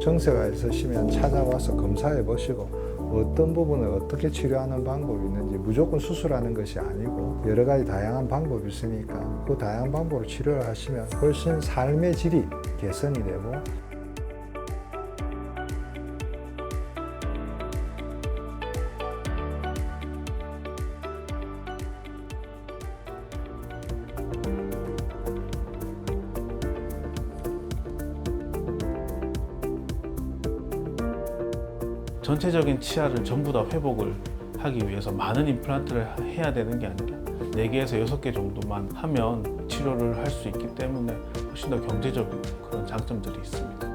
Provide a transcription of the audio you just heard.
증세가 있으시면 찾아와서 검사해 보시고 어떤 부분을 어떻게 치료하는 방법이 있는지 무조건 수술하는 것이 아니고 여러 가지 다양한 방법이 있으니까 그 다양한 방법으로 치료를 하시면 훨씬 삶의 질이 개선이 되고 전체적인 치아를 전부 다 회복을 하기 위해서 많은 임플란트를 해야 되는 게 아니라 4개에서 6개 정도만 하면 치료를 할 수 있기 때문에 훨씬 더 경제적인 그런 장점들이 있습니다.